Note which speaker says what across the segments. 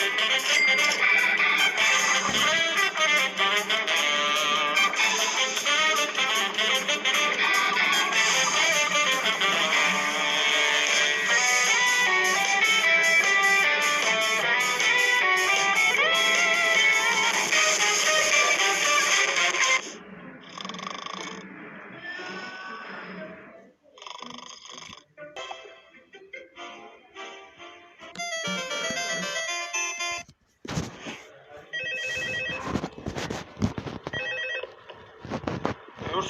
Speaker 1: Thank you.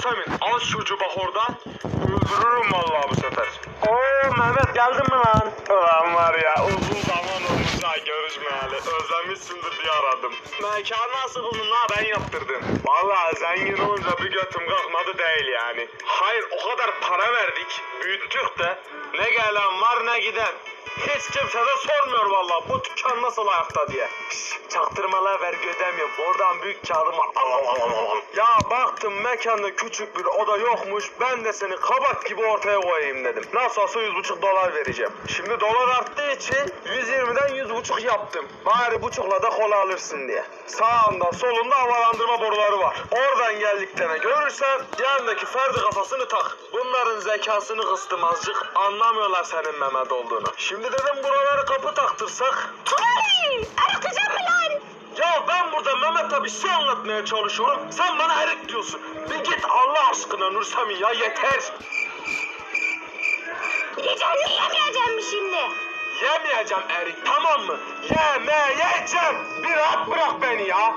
Speaker 1: Nursemin al şu bak oradan. Öldürürüm vallahi bu sefer. Oo Mehmet geldin mi lan? Ulan var ya uzun zaman olmuş ha görüşmeyeli. Özlemişsindir diye aradım. Mekan nasıl buldun la ben yaptırdım. Vallahi zengin olunca bir götüm kalkmadı değil yani. Hayır o kadar para verdik. Büyüttük de. Ne gelen var ne giden. Hiç kimse de sormuyor vallahi bu dükkan nasıl ayakta diye. Şş, çaktırmalar vergi ödemiyorum. Oradan büyük kağıdım var. Al, al, al, al. Ya baktım mekanda küçük bir oda yokmuş. Ben de seni kabak gibi ortaya koyayım dedim. Nasıl olsa yüz buçuk dolar vereceğim. Şimdi dolar arttığı için 120'den yüz buçuk yaptım. Bari buçukla da kola alırsın diye. Sağında solunda havalandırma boruları var. Oradan geldiklerine görürsen yanındaki ferdi kafasını tak. Bunların zekasını kıstım azıcık. Anlamıyorlar senin Mehmet olduğunu. Şimdi dedim buraları kapı taktırsak.
Speaker 2: Tolay! Aratacağım mı
Speaker 1: bir şey anlatmaya çalışıyorum. Sen bana erik diyorsun. Bir git Allah aşkına Nursemin ya yeter.
Speaker 2: Yiyeceğim mi yemeyeceğim mi şimdi?
Speaker 1: Yemeyeceğim erik tamam mı? Yemeyeceğim. Bir rahat bırak beni ya.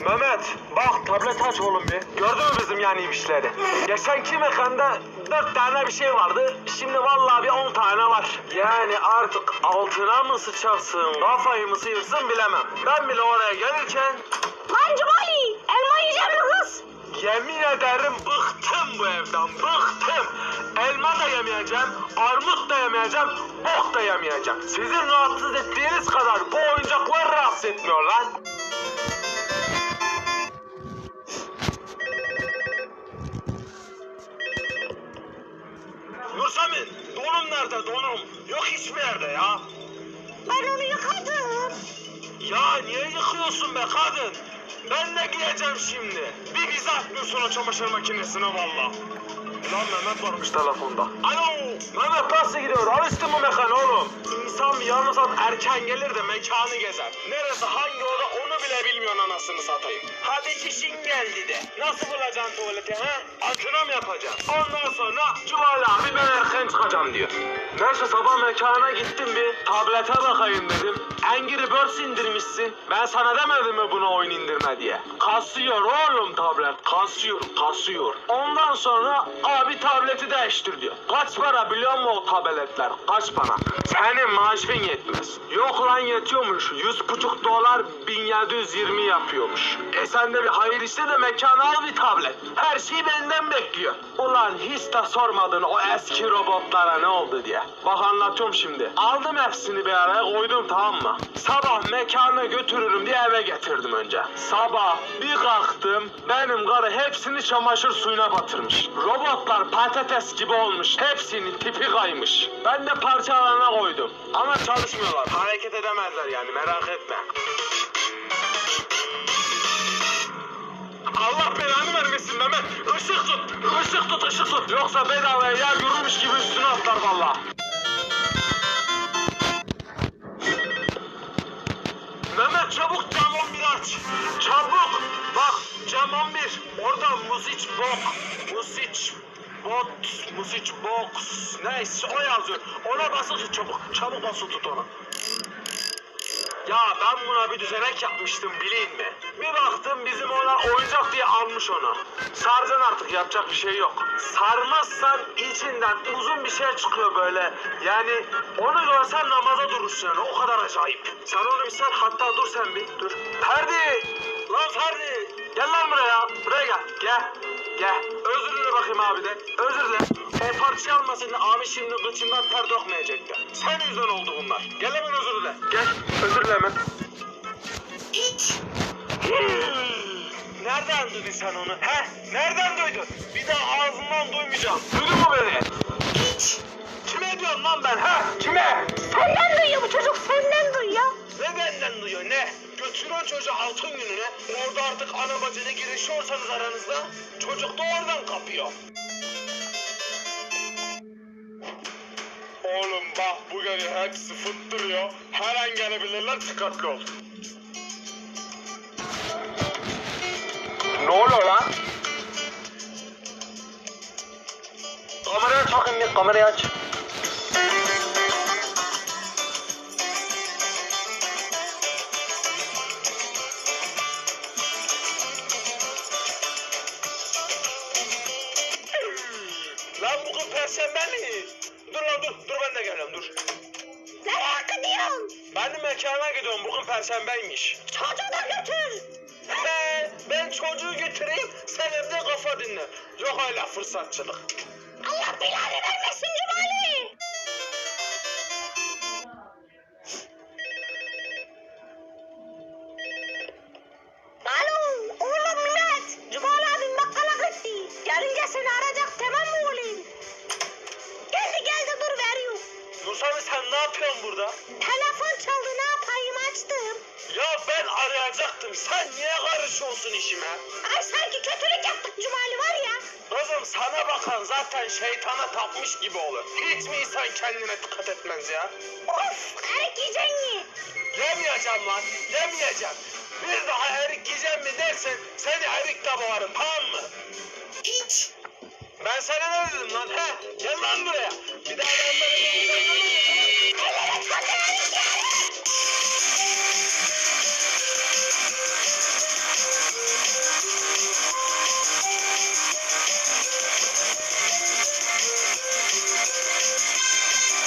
Speaker 1: Mehmet bak tablet aç oğlum bir. Gördün mü bizim yani işleri? Geçenki mekanda dört tane bir şey vardı. Şimdi vallahi bir on tane var. Yani artık altına mı sıçarsın, kafayı mı sıyırsın bilemem. Ben bile oraya gelirken
Speaker 2: Lan Cumali! Elma yiyeceğim mi kız?
Speaker 1: Yemin ederim bıktım bu evden, bıktım. Elma da yemeyeceğim, armut da yemeyeceğim, bok da yemeyeceğim. Sizin rahatsız ettiğiniz kadar bu oyuncaklar rahatsız etmiyor lan. Nursamin, donum nerede donum? Yok hiçbir yerde ya.
Speaker 2: Ben onu yıkadım.
Speaker 1: Ya niye yıkıyorsun be kadın? Ben de giyeceğim şimdi. Bir bize atmıyorsun o çamaşır makinesine valla. Lan Mehmet varmış telefonda. Alo Mehmet nasıl gidiyor? Alıştın mı mekan oğlum? İnsan bir erken gelir de mekanı gezer. Neresi hangi oda onu bile bilmiyorsun anasını satayım. Hadi çişin geldi de. Nasıl bulacaksın tuvaleti ha? Atına mı yapacaksın? Ondan sonra Cumali abi ben erken çıkacağım diyor. Neyse sabah mekana gittim bir tablete bakayım dedim. Angry Birds indirmişsin. Ben sana demedim mi buna oyun indirme diye. Kasıyor oğlum tablet. Kasıyor, kasıyor. Ondan sonra abi tableti değiştir diyor. Kaç para biliyor musun o tabletler? Kaç para? Senin maaşın yetmez. Yok lan yetiyormuş. Yüz buçuk dolar 1720 yapıyormuş. E sen de bir hayır işte de mekana al bir tablet. Her şeyi benden bekliyor. Ulan hiç de sormadın o eski robotlara ne oldu diye. Bak anlatıyorum şimdi. Aldım hepsini bir araya koydum tamam mı? Sabah mekana götürürüm diye eve getirdim önce. Sabah bir kalktım benim karı hepsini çamaşır suyuna batırmış. Robotlar patates gibi olmuş. Hepsinin tipi kaymış. Ben de parçalarına koydum. Ama çalışmıyorlar. Hareket edemezler yani merak etme. Allah belanı vermesin Mehmet. Işık tut. Işık tut, ışık tut. Yoksa bedavaya yer yürümüş gibi üstüne atlar valla. Mehmet çabuk cam 11 aç. Çabuk. Bak cam 11. Orada muziç bok. Muziç bot. Muziç box. Neyse o yazıyor. Ona basılı tut çabuk. Çabuk basılı tut ona. Ya ben buna bir düzenek yapmıştım bileyim mi? Bir baktım bizim oğlan oyuncak diye almış onu. Saracaksın artık yapacak bir şey yok. Sarmazsan içinden uzun bir şey çıkıyor böyle. Yani onu görsen namaza durursun yani o kadar acayip. Sen onu bir sar hatta dur sen bir dur. Ferdi! Lan Ferdi! Gel lan buraya. Buraya gel. Gel. Gel. Özür dile bakayım abiden. Özür dile. O parçayı almasaydın abi şimdi kıçından ter dökmeyecekti. Sen yüzden oldu bunlar. Gel hemen özür dile. Gel. Özür dile hemen. Nereden duydun sen onu? He? Nereden duydun? Bir daha ağzından duymayacağım. Duydun mu beni?
Speaker 2: İç.
Speaker 1: Kime diyorum lan ben? He? Kime?
Speaker 2: Senden duyuyor bu çocuk senden duyuyor.
Speaker 1: Ne benden diyor ne? Götürün çocuğu altın gününe. Orada artık ana bacıyla girişiyorsanız aranızda çocuk da oradan kapıyor. Oğlum bak bu gece hepsi fıttırıyor. Her an gelebilirler dikkatli ol. Ne oluyor lan? Kamerayı aç bakayım bir kamerayı aç. Lan bugün perşembe mi? Dur lan dur, dur ben de geliyorum dur.
Speaker 2: Nereye gidiyorsun?
Speaker 1: Ben de mekana gidiyorum, bugün perşembeymiş.
Speaker 2: Çocuğu da götür.
Speaker 1: He, ben çocuğu götüreyim, sen evde kafa dinle. Yok öyle fırsatçılık.
Speaker 2: Allah belanı vermesin Cumali. Alo oğlum millet. Cumali abim bakkala gitti. Gelince seni arayacak tamam mı oğlum? Geldi geldi dur veriyorum.
Speaker 1: Nursami sen ne yapıyorsun burada?
Speaker 2: Telefon
Speaker 1: arayacaktım, sen niye karışıyorsun işime?
Speaker 2: Ay sanki kötülük yaptık Cumali var ya.
Speaker 1: Kızım sana bakan zaten şeytana tapmış gibi olur. Hiç mi insan kendine dikkat etmez ya?
Speaker 2: Of erik yiyeceksin ye.
Speaker 1: Yemeyeceğim lan, yemeyeceğim. Bir daha erik yiyeceğim mi dersen seni erikle boğarım tamam mı?
Speaker 2: İç.
Speaker 1: Ben sana ne dedim lan he? Gel lan buraya. Bir daha ben böyle bir